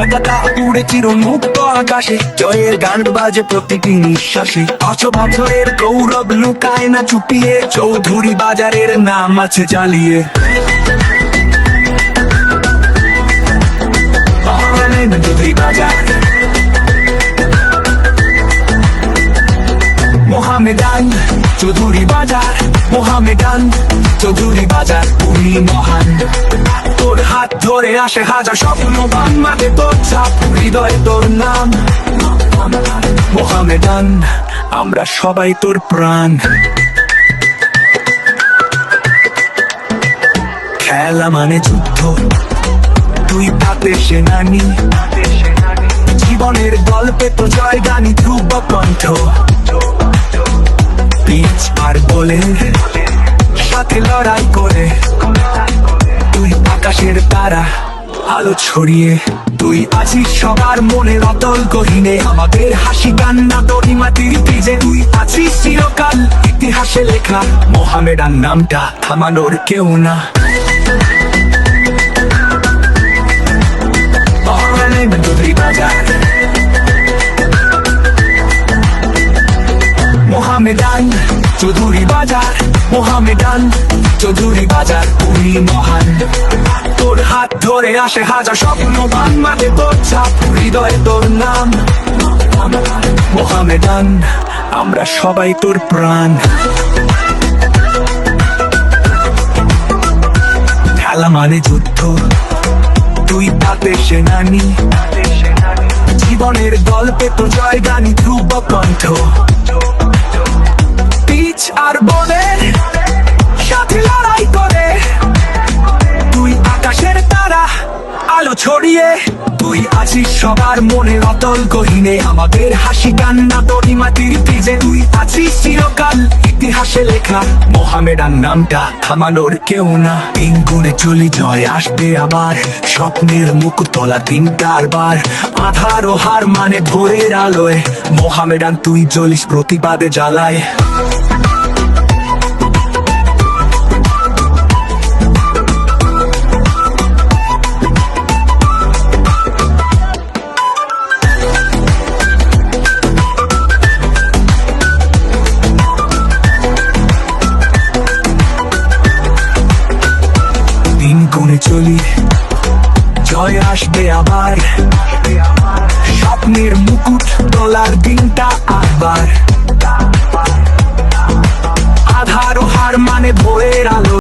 পতাকা উড়ে চির মুক্ত আকাশে। জয়ের গান বাজে প্রতিটি নিঃশ্বাসে। পাঁচ বছরের গৌরব লুকায় না চুপিয়ে। চৌধুরী বাজারের নাম আছে বাজার। মোহামেডান চৌধুরী বাজার। মোহামেডান চৌধুরী বাজার। উনি মহান। হাত ধরে আসে হাজার স্বপ্ন মাঠে তোর চাপ হৃদয়ে তোর নাম। মোহামেডান, আমরা সবাই তোর প্রাণ। খেলা মানে যুদ্ধ। তুই পাতে সেনানি। জীবনের গল্পে তো জয় গানি ধ্রুব কণ্ঠ। পিচ আর বলে, সাথে লড়াই করে। আকাশের তারা, আলো ছড়িয়ে। তুই আছিস সবার মনে অতল গহিনে। আমাদের হাসি কান্না তরি মাটির বীজে তুই আছিস চিরকাল। ইতিহাসে লেখা মোহামেডান নামটা থামানোর কেউ না। মোহামেডান চৌধুরী বাজার। মোহামেডান চৌধুরী বাজার। উনি মহান। হাত ধরে আসে হাজার স্বপ্ন, বান মাঠে তোর ছাপ, হৃদয়ে তোর নাম। মোহামেডান, আমরা সবাই তোর প্রাণ। খেলা মানে যুদ্ধ, তুই তাতে সেনানি। জীবনের গল্পে তো জয় গানি ধ্রুব কণ্ঠ। পিচ আর বনের সাথে লড়াই করে। ছড়িয়ে, তুই আছিস সবার মনে অতল গহিনে। আমাদের হাসি কান্না তরি মাটির বীজে তুই আছিস চিরকাল। ইতিহাসে লেখা মোহামেডান নামটা থামানোর কেউ না। তিন গুণে চলি জয় আসবে আবার, স্বপ্নের মুখ তোলা তিনটার বার। আধার ও হার মানে ভোরের আলোয়। মোহামেডান, তুই জ্বলিস প্রতিবাদে জ্বালায়। চলি জয় আসবে আবার। স্বপ্নের মুকুট তোলার দিনটা আবার।